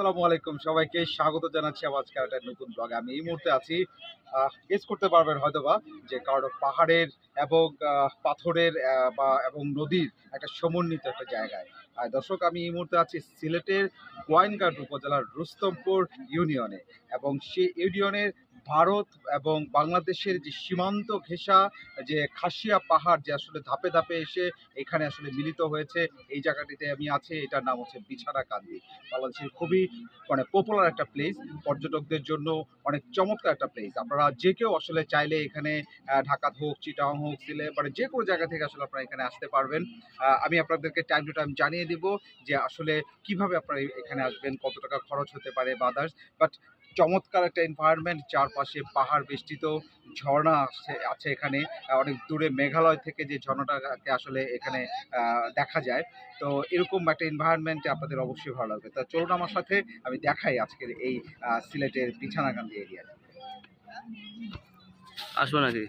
আসসালামু আলাইকুম। সবাইকে স্বাগত জানাচ্ছি আমার আজকে একটা নতুন ব্লগে আমি এই মুহূর্তে আছি গেস করতে পারবেন হয়তোবা যে কারণ পাহাড়ের এবং পাথরের বা, এবং নদীর একটা সমন্বিত একটা জায়গায়। আর দর্শক, আমি এই মুহূর্তে আছি সিলেটের গোয়াইনঘাট উপজেলার রুস্তমপুর ইউনিয়নে এবং সেই ইউনিয়নের ভারত এবং বাংলাদেশের যে সীমান্ত ঘেঁষা, যে খাসিয়া পাহাড় যে আসলে ধাপে ধাপে এসে এখানে আসলে মিলিত হয়েছে, এই জায়গাটিতে আমি আছি, এটার নাম হচ্ছে বিছানা কান্দি। বাংলাদেশের খুবই মানে পপুলার একটা প্লেস পর্যটকদের জন্য অনেক চমৎকার একটা প্লেস আপনারা যে কেউ আসলে চাইলে এখানে ঢাকা হোক, চিটাং হোক সিলে মানে যে কোনো জায়গা থেকে আসলে আপনারা এখানে আসতে পারবেন। আমি আপনাদেরকে টাইম টু টাইম জানিয়ে দিব যে আসলে কীভাবে আপনারা এখানে আসবেন, কত টাকা খরচ হতে পারে বা আদার্স বাট চমৎকার একটা এনভায়রনমেন্ট চারপাশে পাহাড় বেষ্টিত ঝর্ণা আছে আছে এখানে অনেক দূরে মেঘালয় থেকে যে ঝর্ণাটাকে আসলে এখানে দেখা যায়। তো এরকম একটা এনভায়রনমেন্টে আপনাদের অবশ্যই ভালো লাগবে। তা চলুন আমার সাথে আমি দেখাই আজকের এই সিলেটের বিছানাকান্দি এরিয়া আসব নাকি?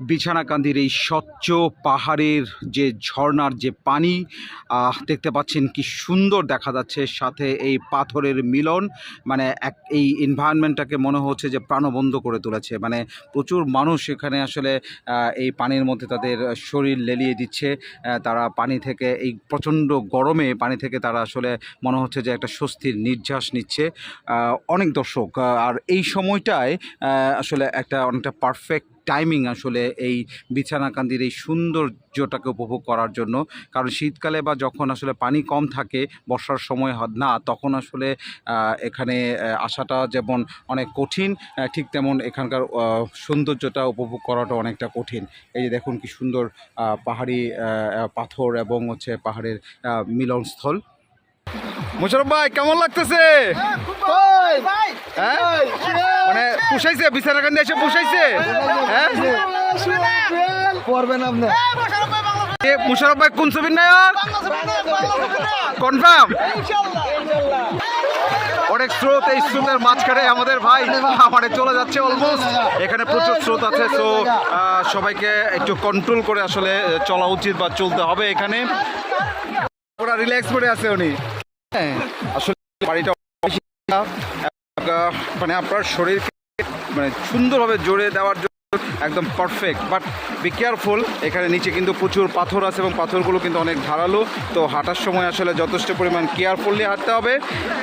বিছানাকান্দির এই স্বচ্ছ পাহাড়ের যে ঝর্ণার যে পানি দেখতে পাচ্ছেন কি সুন্দর দেখা যাচ্ছে। সাথে এই পাথরের মিলন মানে এক, এই এনভায়রনমেন্টটাকে মনে হচ্ছে যে প্রাণবন্ধ করে তুলেছে। মানে প্রচুর মানুষ এখানে আসলে এই পানির মধ্যে তাদের শরীর লেলিয়ে দিচ্ছে। তারা পানি থেকে, এই প্রচণ্ড গরমে পানি থেকে তারা আসলে মনে হচ্ছে যে একটা স্বস্তির নির্যাস নিচ্ছে। অনেক দর্শক আর এই সময়টায় আসলে একটা অনেকটা পারফেক্ট টাইমিং আসলে এই বিছানাকান্দির এই সৌন্দর্যটাকে উপভোগ করার জন্য। কারণ শীতকালে বা যখন আসলে পানি কম থাকে বর্ষার সময় না তখন আসলে এখানে আসাটা যেমন অনেক কঠিন ঠিক তেমন এখানকার সৌন্দর্যটা উপভোগ করাটা অনেকটা কঠিন। এই যে দেখুন কি সুন্দর পাহাড়ি পাথর এবং হচ্ছে পাহাড়ের মিলনস্থল। মোশারফ ভাই কেমন লাগতেছে? হ্যাঁ মানে পুষাইছে বিছানাকান্দি এসে পুষাইছে? হ্যাঁ? পড়বেন আপনি। মুশারফ ভাই কোন ছবির নায়ক? কনফার্ম? অনেক স্রোত এই স্রোতের মাঝখানে আমাদের ভাই মানে চলে যাচ্ছে অলমোস্ট এখানে প্রচুর স্রোত আছে তো সবাইকে একটু কন্ট্রোল করে আসলে চলা উচিত বা চলতে হবে এখানে। ওরা রিল্যাক্স করে আছে উনি। হ্যাঁ আসলে বাড়িটা মানে আপনার শরীরকে মানে সুন্দরভাবে জোরে দেওয়ার জন্য একদম পারফেক্ট বাট বি কেয়ারফুল এখানে নিচে কিন্তু প্রচুর পাথর আছে এবং পাথরগুলো কিন্তু অনেক ধারালো। তো হাঁটার সময় আসলে যথেষ্ট পরিমাণ কেয়ারফুলি হাঁটতে হবে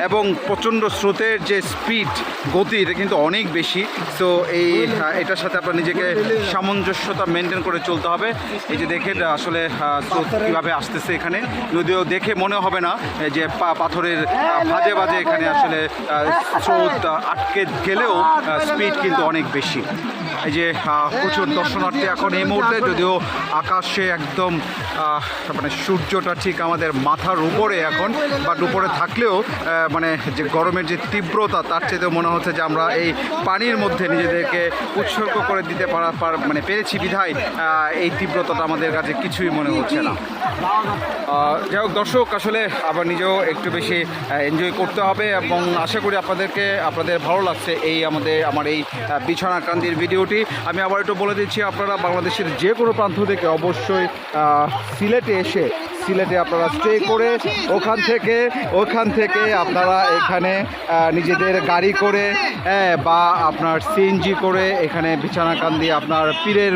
এবং প্রচণ্ড স্রোতের যে স্পিড গতি এটা কিন্তু অনেক বেশি। তো এই আহ, এটার সাথে আপনার নিজেকে সামঞ্জস্যতা মেনটেন করে চলতে হবে। এই যে দেখেন আসলে স্রোত কীভাবে আসতেছে এখানে। যদিও দেখে মনে হবে না যে পাথরের ভাজে ভাজে এখানে আসলে স্রোত আটকে গেলেও স্পিড কিন্তু অনেক বেশি। এই যে প্রচুর দর্শনার্থী এখন এই মুহূর্তে যদিও আকাশে একদম মানে সূর্যটা ঠিক আমাদের মাথার উপরে এখন বাট উপরে থাকলেও মানে যে গরমের যে তীব্রতা তার চেয়েতে মনে হচ্ছে যে আমরা এই পানির মধ্যে নিজেদেরকে উৎসর্গ করে দিতে পারা মানে পেরেছি বিধায় এই তীব্রতাটা আমাদের কাছে কিছুই মনে হচ্ছে না। যাই হোক দর্শক আসলে আবার নিজেও একটু বেশি এনজয় করতে হবে এবং আশা করি আপনাদেরকে আপনাদের ভালো লাগছে এই আমাদের আমার এই আহ, বিছানাকান্দির ভিডিওটি। আমি আবার একটু বলে দিচ্ছি আপনারা বাংলাদেশের যে কোনো প্রান্ত থেকে অবশ্যই সিলেটে এসে সিলেটে আপনারা স্টে করে ওখান থেকে ওখান থেকে আপনারা এখানে নিজেদের গাড়ি করে বা আপনার সিএনজি করে এখানে বিছানাকান্দি আপনার পীরের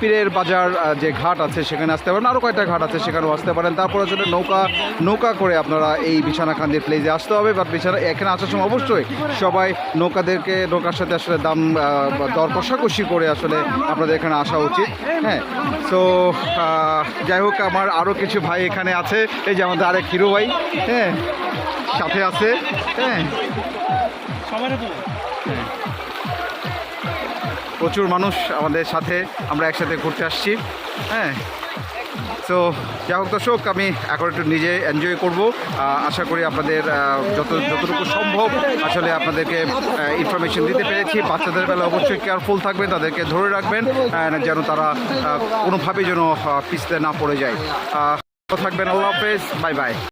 পীরের বাজার যে ঘাট আছে সেখানে আসতে পারেন, আরও কয়েকটা ঘাট আছে সেখানেও আসতে পারেন। তারপর আসলে নৌকা নৌকা করে আপনারা এই বিছানাকান্দির প্লেসে আসতে হবে বা বিছানা, এখানে আসার সময় অবশ্যই সবাই নৌকাদেরকে, নৌকার সাথে আসলে দাম দর কষাকষি করে আসলে আপনাদের এখানে আসা উচিত। হ্যাঁ তো যাই হোক, আমার আরও কিছু ভাই এখানে আছে। এই যে আমাদের আরেক হিরো ভাই হ্যাঁ সাথে আছে হ্যাঁ। প্রচুর মানুষ আমাদের সাথে, আমরা একসাথে ঘুরতে আসছি হ্যাঁ। সো যাই হোক দর্শক, আমি এখন একটু নিজে এনজয় করব। আশা করি আপনাদের যত, যতটুকু সম্ভব আসলে আপনাদেরকে ইনফরমেশন দিতে পেরেছি। বাচ্চাদের বেলা অবশ্যই কেয়ারফুল থাকবেন, তাদেরকে ধরে রাখবেন যেন তারা কোনোভাবে কোনোভাবেই যেন পিছতে না পড়ে যায়। থাকবেন, আল্লাহ হাফেজ বাই বাই